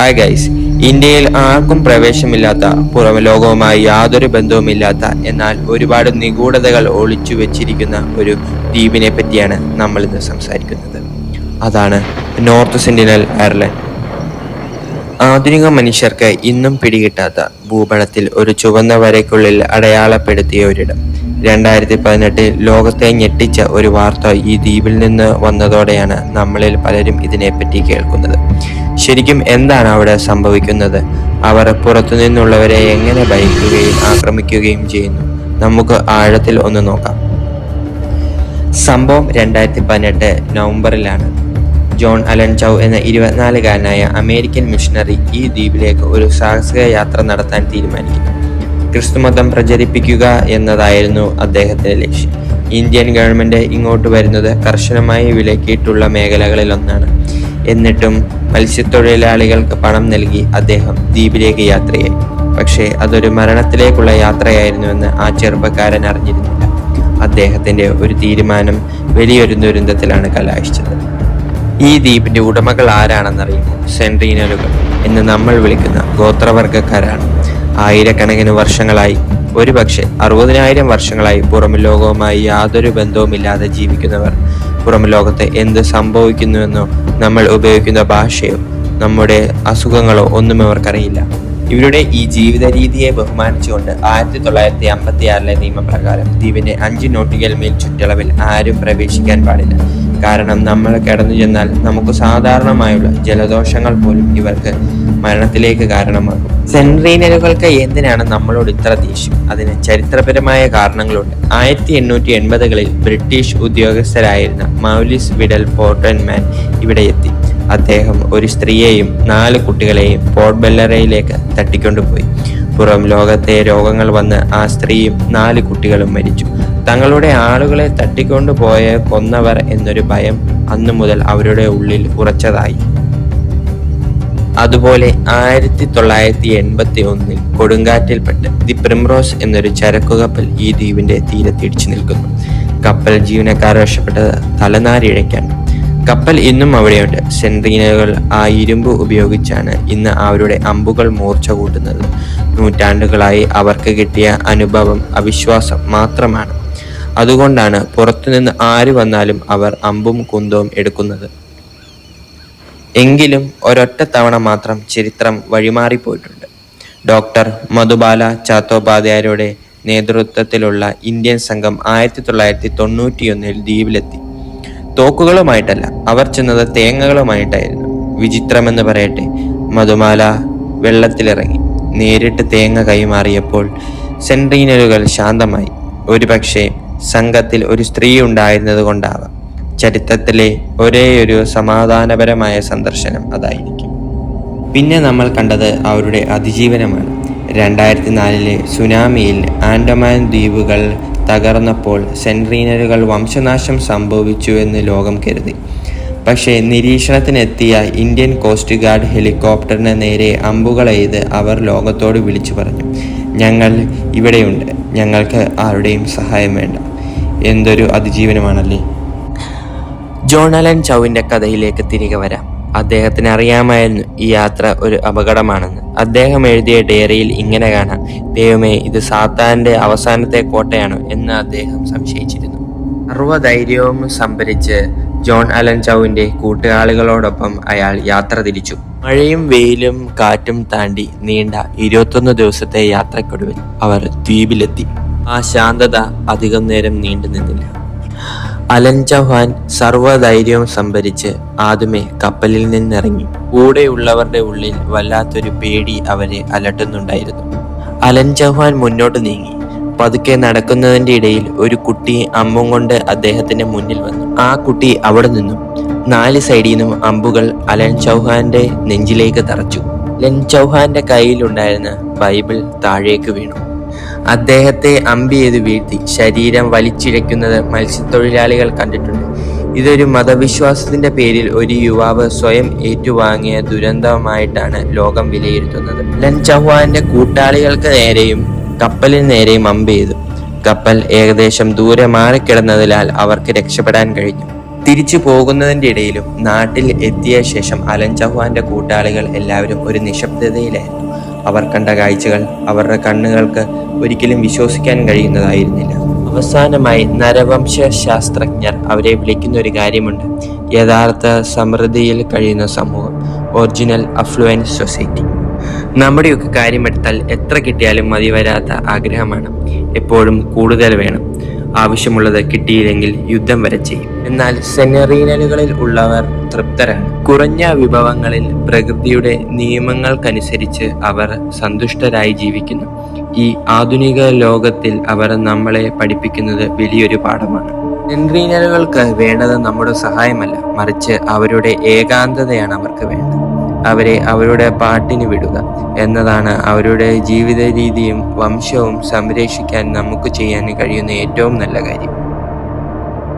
Hi guys ഇന്ത്യയിൽ ആർക്കും പ്രവേശമില്ലാത്ത പുറം ലോകവുമായി യാതൊരു ബന്ധവുമില്ലാത്ത എന്നാൽ ഒരുപാട് നിഗൂഢതകൾ ഒളിച്ചു വെച്ചിരിക്കുന്ന ഒരു ദ്വീപിനെ പറ്റിയാണ് നമ്മൾ ഇന്ന് സംസാരിക്കുന്നത്. അതാണ് നോർത്ത് സെന്റിനൽ അയർലൻഡ്. ആധുനിക മനുഷ്യർക്ക് ഇന്നും പിടികിട്ടാത്ത ഭൂപടത്തിൽ ഒരു ചുവന്ന വരയ്ക്കുള്ളിൽ അടയാളപ്പെടുത്തിയ ഒരിടം. രണ്ടായിരത്തി പതിനെട്ടിൽ ലോകത്തെ ഞെട്ടിച്ച ഒരു വാർത്ത ഈ ദ്വീപിൽ നിന്ന് വന്നതോടെയാണ് നമ്മളിൽ പലരും ഇതിനെപ്പറ്റി കേൾക്കുന്നത്. ശരിക്കും എന്താണ് അവിടെ സംഭവിക്കുന്നത്? അവർ പുറത്തു നിന്നുള്ളവരെ എങ്ങനെ ഭയക്കുകയും ആക്രമിക്കുകയും ചെയ്യുന്നു? നമുക്ക് ആഴത്തിൽ ഒന്ന് നോക്കാം. സംഭവം രണ്ടായിരത്തി പതിനെട്ട് നവംബറിലാണ്. ജോൺ അലൻ ചൗ എന്ന ഇരുപത്തിനാലുകാരനായ അമേരിക്കൻ മിഷണറി ഈ ദ്വീപിലേക്ക് ഒരു സാഹസിക യാത്ര നടത്താൻ തീരുമാനിക്കുന്നു ക്രിസ്തുമതം പ്രചരിപ്പിക്കുക എന്നതായിരുന്നു അദ്ദേഹത്തിന്റെ ലക്ഷ്യം. ഇന്ത്യൻ ഗവൺമെന്റ് ഇങ്ങോട്ട് വരുന്നത് കർശനമായി വിലക്കിയിട്ടുള്ള മേഖലകളിലൊന്നാണ്. എന്നിട്ടും മത്സ്യത്തൊഴിലാളികൾക്ക് പണം നൽകി അദ്ദേഹം ദ്വീപിലേക്ക് യാത്രയായി. പക്ഷേ അതൊരു മരണത്തിലേക്കുള്ള യാത്രയായിരുന്നുവെന്ന് ആ ചെറുപ്പക്കാരൻ അറിഞ്ഞിരുന്നില്ല. അദ്ദേഹത്തിന്റെ ഒരു തീരുമാനം വലിയൊരു ദുരന്തത്തിലാണ് കലാശിച്ചത്. ഈ ദ്വീപിന്റെ ഉടമകൾ ആരാണെന്നറിയുമോ സെൻട്രീനലുകൾ എന്ന് നമ്മൾ വിളിക്കുന്ന ഗോത്രവർഗക്കാരാണ് ആയിരക്കണക്കിന് വർഷങ്ങളായി ഒരുപക്ഷെ അറുപതിനായിരം വർഷങ്ങളായി പുറം ലോകവുമായി യാതൊരു ബന്ധവുമില്ലാതെ ജീവിക്കുന്നവർ പുറം ലോകത്ത് എന്ത് സംഭവിക്കുന്നുവെന്നോ നമ്മൾ ഉപയോഗിക്കുന്ന ഭാഷയോ നമ്മുടെ അസുഖങ്ങളോ ഒന്നും ഇവർക്കറിയില്ല ഇവരുടെ ഈ ജീവിത രീതിയെ ബഹുമാനിച്ചുകൊണ്ട് ആയിരത്തി തൊള്ളായിരത്തി അമ്പത്തി ആറിലെ നിയമപ്രകാരം ദ്വീപിന്റെ അഞ്ച് നോട്ടിക്കൽ മേൽ ചുറ്റളവിൽ ആരും പ്രവേശിക്കാൻ പാടില്ല. കാരണം നമ്മൾ കിടന്നു ചെന്നാൽ നമുക്ക് സാധാരണമായുള്ള ജലദോഷങ്ങൾ പോലും ഇവർക്ക് മരണത്തിലേക്ക് കാരണമാകും. സെൻട്രീനലുകൾക്ക് എന്തിനാണ് നമ്മളോട് ഇത്ര ദേഷ്യം? അതിന് ചരിത്രപരമായ കാരണങ്ങളുണ്ട്. ആയിരത്തി എണ്ണൂറ്റി എൺപതുകളിൽ ബ്രിട്ടീഷ് ഉദ്യോഗസ്ഥരായിരുന്ന മൗലിസ് വിഡൽ പോർട്ടൻമാൻ ഇവിടെ എത്തി. അദ്ദേഹം ഒരു സ്ത്രീയെയും നാല് കുട്ടികളെയും പോർട്ട് ബെല്ലറയിലേക്ക് തട്ടിക്കൊണ്ടുപോയി. പുറം ലോകത്തെ രോഗങ്ങൾ വന്ന് ആ സ്ത്രീയും നാല് കുട്ടികളും മരിച്ചു. തങ്ങളുടെ ആളുകളെ തട്ടിക്കൊണ്ടു പോയ കൊന്നവർ എന്നൊരു ഭയം അന്നു മുതൽ അവരുടെ ഉള്ളിൽ ഉറച്ചതായി. അതുപോലെ ആയിരത്തി തൊള്ളായിരത്തി എൺപത്തി ഒന്നിൽ കൊടുങ്കാറ്റിൽപ്പെട്ട് ദി പ്രിംറോസ് എന്നൊരു ചരക്കു കപ്പൽ ഈ ദ്വീപിന്റെ തീരത്തിടിച്ചു നിൽക്കുന്നു. കപ്പൽ ജീവനക്കാർ രക്ഷപ്പെട്ടത് തലനാരിഴയ്ക്കാണ്. കപ്പൽ ഇന്നും അവിടെയുണ്ട്. സെൻട്രീനുകൾ ആ ഇരുമ്പ് ഉപയോഗിച്ചാണ് ഇന്ന് അവരുടെ അമ്പുകൾ മൂർച്ച കൂട്ടുന്നത്. നൂറ്റാണ്ടുകളായി അവർക്ക് കിട്ടിയ അനുഭവം അവിശ്വാസം മാത്രമാണ്. അതുകൊണ്ടാണ് പുറത്തുനിന്ന് ആര് വന്നാലും അവർ അമ്പും കുന്തവും എടുക്കുന്നത്. എങ്കിലും ഒരൊറ്റ തവണ മാത്രം ചരിത്രം വഴിമാറിപ്പോയിട്ടുണ്ട്. ഡോക്ടർ മധുബാല ചാത്തോപാധ്യായരുടെ നേതൃത്വത്തിലുള്ള ഇന്ത്യൻ സംഘം ആയിരത്തി തൊള്ളായിരത്തി തൊണ്ണൂറ്റിയൊന്നിൽ ദ്വീപിലെത്തി. തോക്കുകളുമായിട്ടല്ല അവർ ചെന്നത് തേങ്ങകളുമായിട്ടായിരുന്നു. വിചിത്രമെന്ന് പറയട്ടെ മധുമാല വെള്ളത്തിലിറങ്ങി. നേരിട്ട് തേങ്ങ കൈമാറിയപ്പോൾ സെൻട്രീനലുകൾ ശാന്തമായി. ഒരുപക്ഷെ സംഘത്തിൽ ഒരു സ്ത്രീ ഉണ്ടായിരുന്നത് കൊണ്ടാവാം. ചരിത്രത്തിലെ ഒരേയൊരു സമാധാനപരമായ സന്ദർശനം അതായിരിക്കും. പിന്നെ നമ്മൾ കണ്ടത് അവരുടെ അതിജീവനമാണ്. രണ്ടായിരത്തി നാലിലെ സുനാമിയിൽ ആൻഡമാൻ ദ്വീപുകൾ തകർന്നപ്പോൾ സെൻട്രീനലുകൾ വംശനാശം സംഭവിച്ചു എന്ന് ലോകം കരുതി. പക്ഷേ നിരീക്ഷണത്തിനെത്തിയ ഇന്ത്യൻ കോസ്റ്റ് ഗാർഡ് ഹെലികോപ്റ്ററിന് നേരെ അമ്പുകളെയ്ത് അവർ ലോകത്തോട് വിളിച്ചു പറഞ്ഞു ഞങ്ങൾ ഇവിടെയുണ്ട്. ഞങ്ങൾക്ക് ആരുടെയും സഹായം വേണ്ട. എന്തൊരു അതിജീവനമാണല്ലേ? ജോൺ അലൻ കഥയിലേക്ക് തിരികെ വരാം. അദ്ദേഹത്തിന് അറിയാമായിരുന്നു ഈ യാത്ര ഒരു അപകടമാണെന്ന്. അദ്ദേഹം എഴുതിയ ഡയറിയിൽ ഇങ്ങനെ കാണാം ദൈവമേ ഇത് സാത്താന്റെ അവസാനത്തെ കോട്ടയാണോ എന്ന് അദ്ദേഹം സംശയിച്ചിരുന്നു. സർവധൈര്യവും സംഭരിച്ച് ജോൺ അലൻ ചൗവിന്റെ കൂട്ടുകാളികളോടൊപ്പം അയാൾ യാത്ര തിരിച്ചു. മഴയും വെയിലും കാറ്റും താണ്ടി നീണ്ട ഇരുപത്തൊന്ന് ദിവസത്തെ യാത്രക്കൊടുവിൽ അവർ ദ്വീപിലെത്തി. ആ ശാന്തത അധികം നേരം നീണ്ടു നിന്നില്ല. അലൻ ചൗഹാൻ സർവധൈര്യവും സംഭരിച്ച് ആദ്യമേ കപ്പലിൽ നിന്നിറങ്ങി. കൂടെയുള്ളവരുടെ ഉള്ളിൽ വല്ലാത്തൊരു പേടി അവരെ അലട്ടുന്നുണ്ടായിരുന്നു. അലൻ ചൗഹാൻ മുന്നോട്ട് നീങ്ങി. പതുക്കെ നടക്കുന്നതിന്റെ ഇടയിൽ ഒരു കുട്ടി അമ്പും കൊണ്ട് അദ്ദേഹത്തിന്റെ മുന്നിൽ വന്നു. ആ കുട്ടി അവിടെ നിന്നും നാല് സൈഡിൽ നിന്നും അമ്പുകൾ അലൻ ചൗഹാന്റെ നെഞ്ചിലേക്ക് തറച്ചു. ലൻ ചൗഹാന്റെ കയ്യിലുണ്ടായിരുന്ന ബൈബിൾ താഴേക്ക് വീണു. അദ്ദേഹത്തെ അമ്പി ചെയ്ത് വീഴ്ത്തി ശരീരം വലിച്ചിഴയ്ക്കുന്നത് മത്സ്യത്തൊഴിലാളികൾ കണ്ടിട്ടുണ്ട്. ഇതൊരു മതവിശ്വാസത്തിന്റെ പേരിൽ ഒരു യുവാവ് സ്വയം ഏറ്റുവാങ്ങിയ ദുരന്തമായിട്ടാണ് ലോകം വിലയിരുത്തുന്നത്. ലൻ ചൗഹാന്റെ കൂട്ടാളികൾക്ക് നേരെയും കപ്പലിന് നേരെയും അമ്പ് ചെയ്തു. കപ്പൽ ഏകദേശം ദൂരെ മാറിക്കിടന്നതിനാൽ അവർക്ക് രക്ഷപ്പെടാൻ കഴിഞ്ഞു. തിരിച്ചു പോകുന്നതിന്റെ ഇടയിലും നാട്ടിൽ എത്തിയ ശേഷം അലൻ ചൗഹാന്റെ കൂട്ടാളികൾ എല്ലാവരും ഒരു നിശബ്ദതയിലായിരുന്നു. അവർ കണ്ട കാഴ്ചകൾ അവരുടെ കണ്ണുകൾക്ക് ഒരിക്കലും വിശ്വസിക്കാൻ കഴിയുന്നതായിരുന്നില്ല. അവസാനമായി നരവംശ ശാസ്ത്രജ്ഞർ അവരെ വിളിക്കുന്ന ഒരു കാര്യമുണ്ട്. യഥാർത്ഥ സമൃദ്ധിയിൽ കഴിയുന്ന സമൂഹം ഒറിജിനൽ അഫ്ലുവൻസ് സൊസൈറ്റി നമ്മുടെയൊക്കെ കാര്യമെടുത്താൽ എത്ര കിട്ടിയാലും മതി വരാത്ത ആഗ്രഹമാണ്. എപ്പോഴും കൂടുതൽ വേണം. ആവശ്യമുള്ളത് കിട്ടിയില്ലെങ്കിൽ യുദ്ധം വരെ ചെയ്യും. എന്നാൽ സെനറീനലുകളിൽ ഉള്ളവർ തൃപ്തരാണ്. കുറഞ്ഞ വിഭവങ്ങളിൽ പ്രകൃതിയുടെ നിയമങ്ങൾക്കനുസരിച്ച് അവർ സന്തുഷ്ടരായി ജീവിക്കുന്നു. ഈ ആധുനിക ലോകത്തിൽ അവർ നമ്മളെ പഠിപ്പിക്കുന്നത് വലിയൊരു പാഠമാണ്. സെൻട്രീനലുകൾക്ക് വേണ്ടത് നമ്മുടെ സഹായമല്ല. മറിച്ച് അവരുടെ ഏകാന്തതയാണ് അവർക്ക് വേണ്ടത്. അവരെ അവരുടെ പാട്ടിന് വിടുക എന്നതാണ് അവരുടെ ജീവിത രീതിയും വംശവും സംരക്ഷിക്കാൻ നമുക്ക് ചെയ്യാൻ കഴിയുന്ന ഏറ്റവും നല്ല കാര്യം.